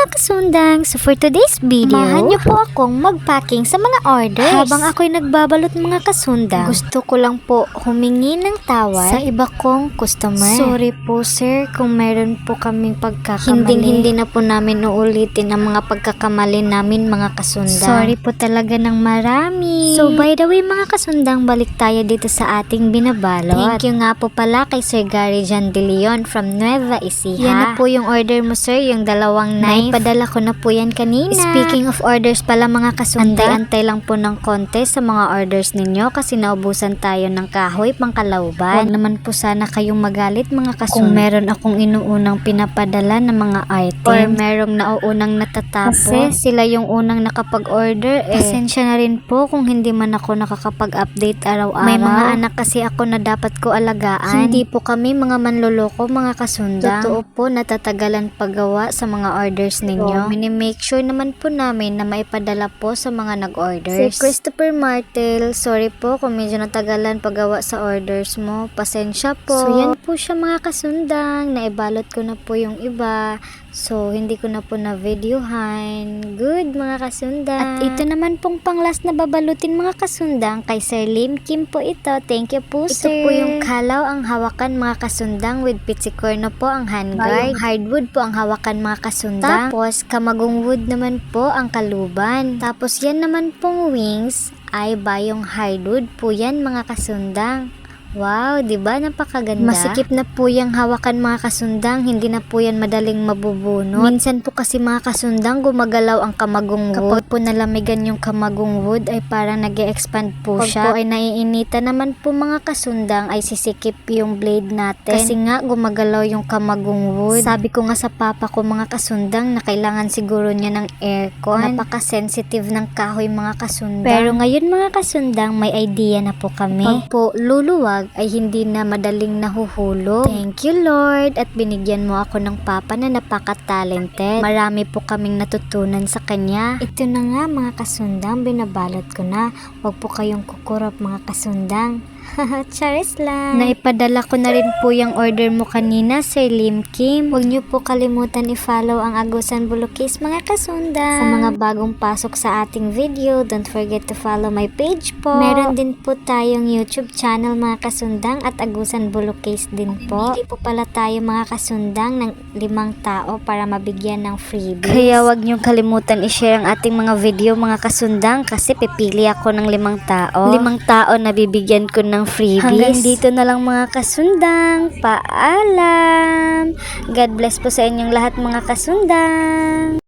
mga kasundang, so for today's video, mahan niyo po akong magpacking sa mga orders. Habang ako'y nagbabalot mga kasundang, gusto ko lang po humingi ng tawad sa iba kong customer. Sorry po sir kung meron po kaming pagkakamali. Hindi hindi na po namin uulitin ang mga pagkakamali namin mga kasundang. Sorry po talaga ng marami. So by the way mga kasundang, balik tayo dito sa ating binabalot. Thank you nga po pala kay Sir Gary Jan De Leon from Nueva Ecija. Yan na po yung order mo sir, yung dalawang 9 Padala ko na po yan kanina. Speaking of orders pala mga kasunta, antay-antay lang po ng konti sa mga orders ninyo kasi naubusan tayo ng kahoy pang kalauban. Huwag naman po sana kayong magalit mga kasunta. Kung meron akong inuunang pinapadala ng mga items, or merong nauunang natatapos. Kasi sila yung unang nakapag-order eh. Pasensya na rin po kung hindi man ako nakakapag-update araw-araw. May mga anak kasi ako na dapat ko alagaan. Hindi po kami mga manloloko mga kasunda. Totoo po natatagalan paggawa sa mga orders ninyo. Minimake sure naman po namin na maipadala po sa mga nag-orders. Si Christopher Martel, sorry po kung medyo natagalan paggawa sa orders mo. Pasensya po. So yan po siya mga kasundang. Naibalot ko na po yung iba. So, hindi ko na po na videohan. Good mga kasundang. At ito naman pong panglas na babalutin mga kasundang kay Sir Lim Kim po ito. Thank you po Ito sir. po yung kalaw ang hawakan mga kasundang with pizzicore na po ang handguard. Hardwood po ang hawakan mga kasundang. Tapos, kamagong wood naman po ang kaluban. Tapos, yan naman pong wings ay bayong hardwood po yan mga kasundang. Wow, 'di ba napakaganda? Masikip na po yung hawakan mga kasundang, hindi na po yan madaling mabubunot. Minsan po kasi mga kasundang gumagalaw ang kamagong wood. Kapag po nalamigan yung kamagong wood ay parang nag expand po Pag siya. po ay naiinita naman po mga kasundang ay sisikip yung blade natin. Kasi nga gumagalaw yung kamagong wood. Sabi ko nga sa papa ko mga kasundang na kailangan siguro niya ng aircon. Napaka-sensitive ng kahoy mga kasundang. Pero ngayon mga kasundang may idea na po kami. Pag po luluwag ay hindi na madaling nahuhulog. Thank you Lord at binigyan mo ako ng papa na napaka-talented. Marami po kaming natutunan sa kanya. Ito na nga mga kasundang, binabalot ko na. Huwag po kayong kukurap mga kasundang. Charis lang. Naipadala ko na rin po yung order mo kanina, Sir Lim Kim. Huwag niyo po kalimutan i-follow ang Agusan Bulukis mga kasunda. Sa mga bagong pasok sa ating video, don't forget to follow my page po. Meron din po tayong YouTube channel mga kasundang at Agusan Bulukis din po. Hindi po pala tayo mga kasundang ng limang tao para mabigyan ng freebies. Kaya huwag niyong kalimutan i-share ang ating mga video mga kasundang kasi pipili ako ng limang tao. Limang tao na bibigyan ko ng freebies. Hanggang dito na lang mga kasundang. Paalam! God bless po sa inyong lahat mga kasundang.